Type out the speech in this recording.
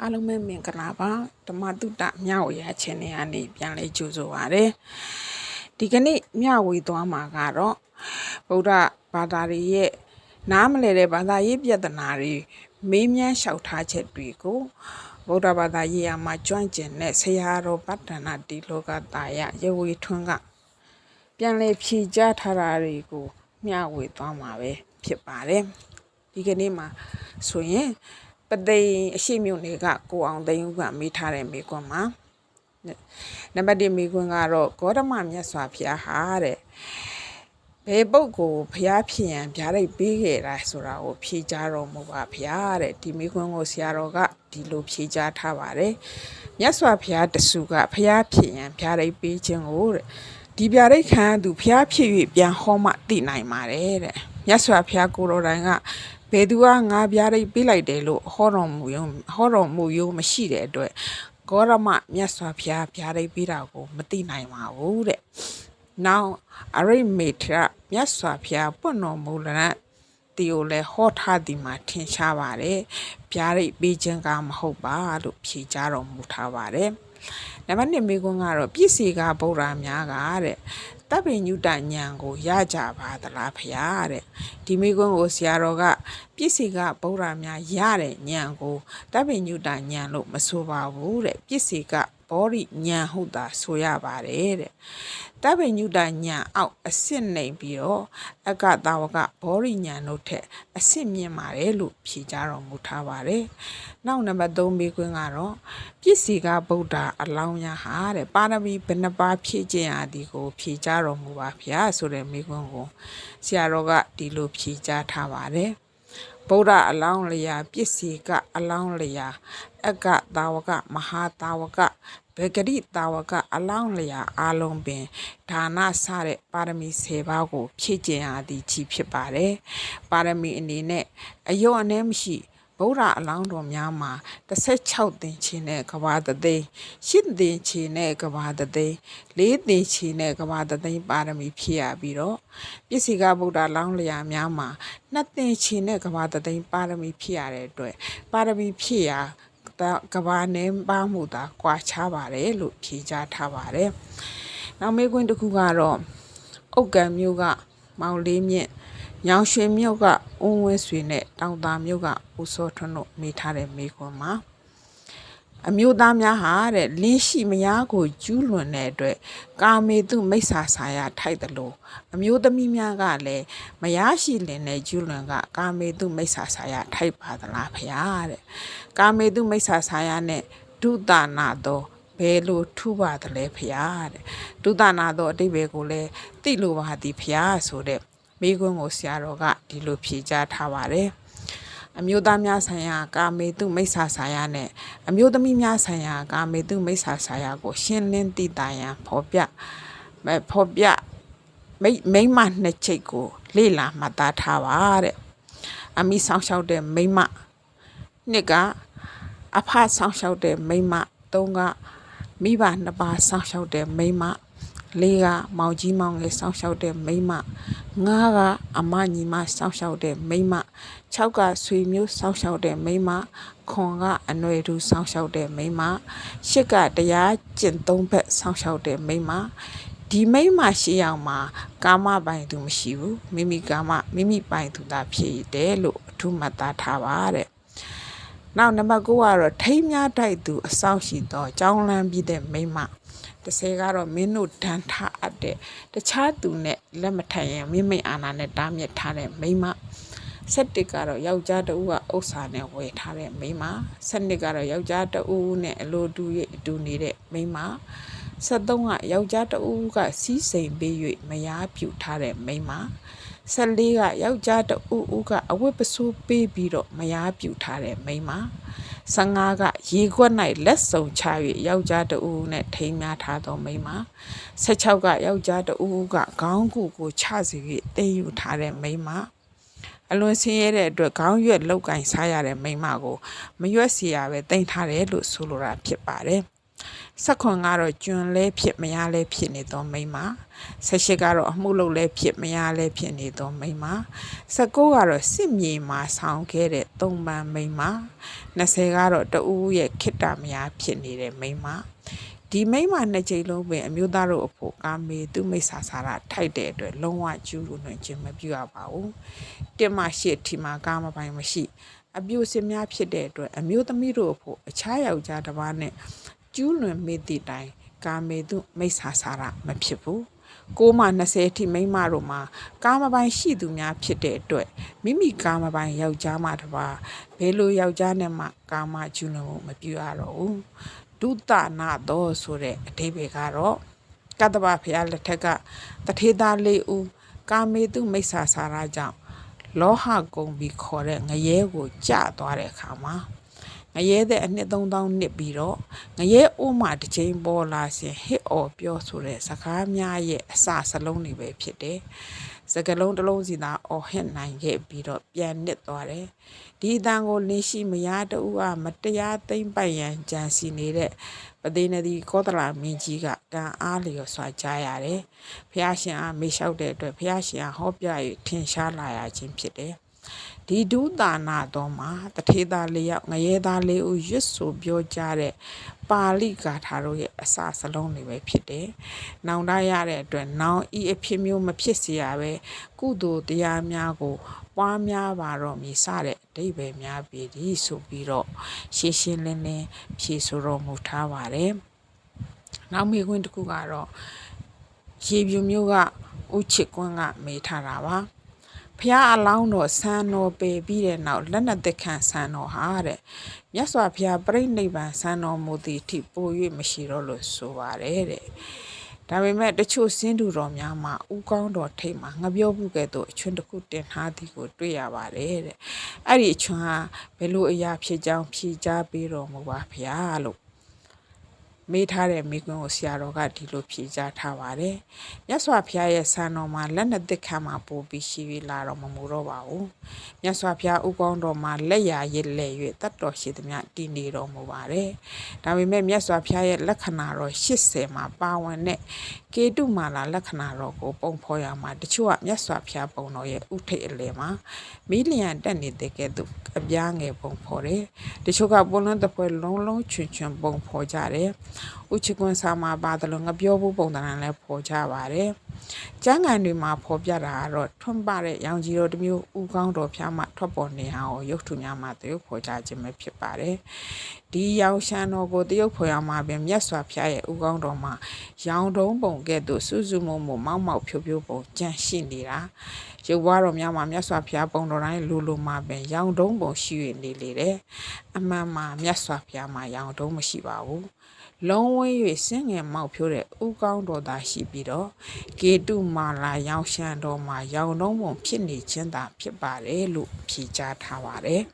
အားလုံးပဲမင်္ဂလာပါဓမ္မတုတ္တမြဝေရချင်နေရနေပြန်လဲကြိုဆိုပါရစေဒီကနေ့မြဝေသွားမှာကတော့ဗုဒ္ဓဘာသာတွေရဲ့နားမလည်တဲ့ဘာသာရေးပြဿနာတွေမေးမြန်းလျှောက်ထားချက်တွေကိုဗုဒ္ဓဘာသာရေးရာမှာကျွမ်းကျင်တဲ့ဆရာတော်ဗတ္တနာတိလောကတာယရေဝေထွန်းကပြန်လဲဖြေကြားထားတာတွေကိုမျှဝေသွားမှာပဲဖြစ်ပါတယ်ဒီကနေ့မှာဆိုရင် ပသိမ်အရှိမြုံတွေကကိုအောင်သိန်းဦးကမေးထားတဲ့မေးခွန်းမှာနံပါတ်1မေးခွန်းကတော့ဂေါတမမြတ်စွာဘုရားဟာတဲ့ဘယ်ပုဂ္ဂိုလ်ဘုရားဖြစ်ရန်ဗျာဒိတ်ပေးခဲ့တာဆိုတာကိုဖြေကြားတော်မူပါဘုရားတဲ့ဒီမေးခွန်းကိုဆရာတော်ကဒီလိုဖြေကြားထားပါတယ်မြတ်စွာဘုရားတဆူကဘုရားဖြစ်ရန်ဗျာဒိတ်ပေးခြင်းကိုတဲ့ဒီဗျာဒိတ်ခံသူဘုရားဖြစ်၍ပြန်ဟောမှသိနိုင်ပါတယ်တဲ့မြတ်စွာဘုရားကိုယ်တော်တိုင်က ဘယ်သူကငါဗျာဒိတ်ပေးလိုက်တယ်လို့ဟောတော်မူရုံဟောတော်မူရုံမရှိတဲ့အတွက်ဂေါရမမြတ်စွာဘုရားဗျာဒိတ်ပေးတာကိုမသိနိုင်ပါဘူးတဲ့။ Now အရိမေထရမြတ်စွာဘုရားပွင့်တော်မူလတဲ့ဒီကိုလည်းဟောထားဒီမှာထင်ရှားပါတယ်။ဗျာဒိတ်ပေးခြင်းကမဟုတ်ပါလို့ဖြေကြတော်မူထားပါတယ်။နံပါတ်1မိကွန်းကတော့ပြည့်စီကဗုဒ္ဓများကတဲ့ တပ်ပင်ညုတညံကိုရကြပါသလားဖရာတဲ့ဒီမိကွန်းကိုဆရာတော်ကပြည့်စီကဗုဒ္ဓများရတဲ့ညံကိုတပ်ပင်ညုတညံလို့မဆိုပါဘူးတဲ့ပြည့်စီကဘောရိညံဟုတ်တာဆိုရပါတယ်တဲ့တပ်ပင်ညုတညံအောက်အစ်စ်နေပြီးတော့အကတာဝကဘောရိညံတို့ထက်အစ်စ်မြင့်ပါတယ်လို့ဖြေကြတော်မူထားပါတယ်နောက်နံပါတ်3မိကွန်းကတော့ပြည့်စီကဗုဒ္ဓအလောင်းများဟာတဲ့ပါရမီဘယ်နှပါဖြည့်ခြင်းအသည်ကို ဖြေကြတော်မူပါဗျာဆိုတဲ့မိကွန်းကိုဆရာတော်ကဒီလိုဖြေကြားထားပါတယ် ဗုဒ္ဓအလောင်းလျာပစ္စည်းကအလောင်းလျာအကတာဝကမဟာတာဝကဘေဂရိတာဝကအလောင်းလျာအာလုံးပင်ဒါနစတဲ့ပါရမီ10ပါးကို ဖြည့်ကျင်ရသည်ကြီးဖြစ်ပါတယ်ပါရမီအနေနဲ့အယောအနှဲမရှိ ဗုဒ္ဓအလောင်းတော်များမှာ16သင်္ချင်နဲ့ကဘာတသိန်း8သင်္ချင်နဲ့ကဘာတသိန်း4သင်္ချင်နဲ့ကဘာတသိန်းပါရမီဖြည့်ရပြီးတော့ပစ္စည်းကဗုဒ္ဓလောင်းလျာများမှာ2သင်္ချင်နဲ့ကဘာတသိန်းပါရမီဖြည့်ရတဲ့အတွက်ပါရမီဖြည့်ရာကဘာနေပါမှုသာကွာခြားပါတယ်လို့ဖြေကြားထားပါတယ်။နောက်မေးခွန်းတစ်ခုကတော့ဥက္ကံမျိုးကမောင်လေးမြင့် ညောင်ရွှေမြို့ကအုံးဝဲဆွေနဲ့တောင်တာမြို့ကဦးစောထွန်းတို့မိထားတဲ့မိခွန်းမှာအမျိုးသားများဟာတဲ့လင်းရှိမယားကိုကျူးလွန်တဲ့အတွက်ကာမေတုမိစ္ဆာဆာယထိုက်တယ်လို့အမျိုးသမီးများကလည်းမယားရှိလင်တဲ့ကျူးလွန်ကကာမေတုမိစ္ဆာဆာယထိုက်ပါသလားဖရာတဲ့ကာမေတုမိစ္ဆာဆာယနဲ့ဒုသနာတော့ဘယ်လိုထူပါသလဲဖရာတဲ့ဒုသနာတော့အတိဘယ်ကိုလည်းသိလို့ပါသည်ဖရာဆိုတဲ့ မိကွန်းကိုဆရာတော်ကဒီလိုဖြေကြားထားပါတယ်အမျိုးသားများဆိုင်ရာကာမေတုမိစ္ဆာဆာယနဲ့အမျိုးသမီးများဆိုင်ရာကာမေတုမိစ္ဆာဆာယကို ရှင်းလင်းသိတာရန်ဖော်ပြဖော်ပြမိမိမနှစ်ချိတ်ကို လေ့လာမှတ်သားထားပါတဲ့အမိဆောင်လျှောက်တဲ့မိမနှစ်ကအဖဆောင်လျှောက်တဲ့မိမသုံးကမိဘနှစ်ပါးဆောင်လျှောက်တဲ့မိမ လေးကမောင်ကြီးမောင်ငယ်စောင့်ရှောက်တဲ့မိမငါးကအမညီမစောင့်ရှောက်တဲ့မိမ၆ကဆွေမျိုးစောင့်ရှောက်တဲ့မိမခွန်ကအနွယ်သူစောင့်ရှောက်တဲ့မိမရှစ်ကတရားကျင့်သုံးဘက်စောင့်ရှောက်တဲ့မိမဒီမိမရှိအောင်မှာကာမပိုင်သူမရှိဘူးမိမိကာမမိမိပိုင်သူသာဖြစ်တယ်လို့အထူးမှတ်သားထားပါတဲ့နောက်နံပါတ်9ကတော့ထိမ်းများတိုက်သူအဆောင်ရှိသောကြောင်းလန်းပြီးတဲ့မိမ 30ကတော့မင်းတို့ဒဏ်ထအပ်တဲ့တခြားသူနဲ့လက်မထပ်ရင်မိမိအာဏာနဲ့တားမြစ်ထားတဲ့မိမ7ကတော့ယောက်ျားတဦးကဥစ္စာနဲ့ဝယ်ထားတဲ့မိမ7ကတော့ယောက်ျားတဦးနဲ့အလိုတူ၍အတူနေတဲ့မိမ73ကယောက်ျားတဦးကစီးစိမ်ပေး၍မယားပြူထားတဲ့မိမ14ကယောက်ျားတဦးဦးကအဝတ်ပစိုးပေးပြီးတော့မယားပြူထားတဲ့မိမ 15ကရေခွက်၌လက်စုံချ၍ယောက်ျားတဦးနဲ့ထိမ်းများထားသောမိန်းမ16ကယောက်ျားတဦးကခေါင်းကူကိုချစီ၍တင်းယူထားတဲ့မိန်းမအလွန်ဆင်းရဲတဲ့အတွက်ခေါင်းရွက်လောက်ကင်စားရတဲ့မိန်းမကိုမရွက်စီရပဲတင်ထားတယ်လို့ဆိုလိုတာဖြစ်ပါတယ် ဆက်ခွန်ကတော့ကျွန်းလဲဖြစ်မရလဲဖြစ်နေသောမိန်းမဆက်ရှိကတော့အမှုလုပ်လဲဖြစ်မရလဲဖြစ်နေသောမိန်းမဆက်ကိုကတော့စစ်မြေမှာဆောင်းခဲ့တဲ့သုံးပန်းမိန်းမ20ကတော့တဦးရဲ့ခိတ္တမယာဖြစ်နေတဲ့မိန်းမဒီမိန်းမနှစ်ကြိမ်လုံးပင်အမျိုးသားတို့အဖို့ကာမေသူမိစ္ဆာစာရထိုက်တဲ့အတွက်လုံးဝကျူးလွန်နိုင်ခြင်းမပြုရပါဘူးတင်မရှိထီမှာကာမပိုင်မရှိအပြိုစင်များဖြစ်တဲ့အတွက်အမျိုးသမီးတို့အဖို့အခြားယောက်ျားတစ်ပါးနဲ့ ကျူးလွန်မိသည့်တိုင်ကာမေသူမိစ္ဆာစာရမဖြစ်ဘူးကိုမှ20အထိမိန်းမတို့မှာကာမပိုင်ရှိသူများဖြစ်တဲ့အတွက်မိမိကာမပိုင်ယောက်ျားမှတစ်ပါးဘယ်လိုယောက်ျားနဲ့မှကာမကျူးလွန်မှုမပြုရတော့ဘူးဒုသနာတော်ဆိုတဲ့အဓိပ္ပာယ်ကတော့ကတ္တဗဖျားလက်ထက်ကတထေသားလေးဦးကာမေတုမိစ္ဆာစာရကြောင့်လောဟကုံပြီးခေါ်တဲ့ငရဲကိုကြသွားတဲ့အခါမှာ ငရဲတဲ့အနှစ်3000နှစ်ပြီးတော့ငရဲအိုးမှတစ်ချိန်ပေါ်လာစဉ်ဟစ်အော်ပြောဆိုတဲ့စကားများရဲ့အစစလုံးတွေပဲဖြစ်တယ်။စကလုံးတစ်လုံးစီသာအော်ဟစ်နိုင်ခဲ့ပြီးတော့ပြန်နစ်သွားတယ်။ဒီအတန်ကိုလင်းရှိမရတူအားမတရားသိမ့်ပိုက်ရန်ကြံစီနေတဲ့ပသိနဒီကောသလမင်းကြီးကကံအားလျော်စွာကြားရတယ်။ဖះရှင်အားမေးလျှောက်တဲ့အတွက်ဖះရှင်အားဟောပြ၍ထင်ရှားလာရခြင်းဖြစ်တယ်။ ဒီဒုတာနာတော်မှာတထေသားလေးယောက်ငရဲသားလေးဦးရွတ်ဆိုပြောကြားတဲ့ပါဠိဂါထာတို့ရဲ့အစစလုံးတွေပဲဖြစ်တယ်။နောင်တရတဲ့အတွက်နောင်ဤအဖြစ်မျိုးမဖြစ်စေရပဲကုသိုလ်တရားများကိုပွားများပါတော့မည်စတဲ့အဓိပ္ပာယ်များပြည်သည်ဆိုပြီးတော့ရှင်းရှင်းလင်းလင်းဖြေဆိုတော်မူထားပါတယ်။နောက်မိခွန်းတစ်ခုကတော့ရေပြူမျိုးကဥချစ်ကွန်းကမေးထားတာပါ။ ဖះအလောင်းတော်ဆန်တော်ပေပြီးတဲ့နောက်လက်နက်သက်ခံဆန်တော်ဟာတဲ့မြတ်စွာဘုရားပြိဋိဘံဆန်တော်မူသည့်အထိပို၍မရှိတော့လို့ဆိုပါတယ်တဲ့ဒါပေမဲ့တချို့စင်းတူတော်များမှာဥကောင်းတော်ထိတ်မှာငပြောမှုကဲ့သို့အချွန်းတစ်ခုတင်ထားသည်ကိုတွေ့ရပါတယ်တဲ့အဲ့ဒီအချွန်းဟာဘယ်လိုအရာဖြစ်ကြောင်းဖြေကြားပေးတော်မူပါဗျာလို့ မေးထားတဲ့မိကွန်းကိုဆရာတော်ကဒီလိုဖြေကြားထားပါတယ်။မြတ်စွာဘုရားရဲ့ဆံတော်မှာလက်နဲ့တစ်ခါမှာပို့ပြီးရှိပြီးလာတော့မမူတော့ပါဘူး။မြတ်စွာဘုရားဥကောင်းတော်မှာလက်ရာရစ်လက်၍တတ်တော်ရှိသမျှတည်နေတော်မူပါတယ်။ဒါပေမဲ့မြတ်စွာဘုရားရဲ့လက္ခဏာတော်80မှာပါဝင်တဲ့ကေတုမာလာလက္ခဏာတော်ကိုပုံဖော်ရမှာတချို့ကမြတ်စွာဘုရားပုံတော်ရဲ့ဥထိတ်အလယ်မှာမီလီယံတက်နေတဲ့ကဲ့သို့အပြားငယ်ပုံဖော်တယ်။တချို့ကပုံလုံးတစ်ပွဲလုံးလုံးချွင်ချွင်ပုံဖော်ကြတယ်။ဥချကွန်းစာမှာပါတယ်လို့ငပြောဖို့ပုံသဏ္ဍာန်လည်းဖော်ကြပါတယ်။ကျမ်းဂန်တွေမှာဖော်ပြတာကတော့ထွန်းပတဲ့ရောင်ကြီးတော်တစ်မျိုးဥကောင်းတော်ဖျားမှထွက်ပေါ်နေအောင်ရုပ်ထုများမှတရုပ်ဖော်ကြခြင်းပဲဖြစ်ပါတယ်။ဒီရောင်ရှမ်းတော်ကိုတရုပ်ဖော်ရမှာပင်မြတ်စွာဘုရားရဲ့ဥကောင်းတော်မှာရောင်တုံးပုံကဲ့သို့စူးစူးမုံမုံမောက်မောက်ဖြိုးဖြိုးပုံကြန့်ရှိနေတာရုပ်ဘွားတော်များမှာမြတ်စွာဘုရားပုံတော်တိုင်းလူလူမှာပင်ရောင်တုံးပုံရှိရနေလေတယ်။အမှန်မှာမြတ်စွာဘုရားမှာရောင်တုံးမရှိပါဘူး။ လုံးဝ၍စင်းငယ်မောက်ဖြိုးတဲ့ဥကောင်းတော်သာရှိပြီးတော့ကေတုမာလာရောင်ရှမ်းတော်မှာရောင်တုံးပုံဖြစ်နေခြင်းသာဖြစ်ပါတယ်လို့ဖြေကြားထားပါတယ်။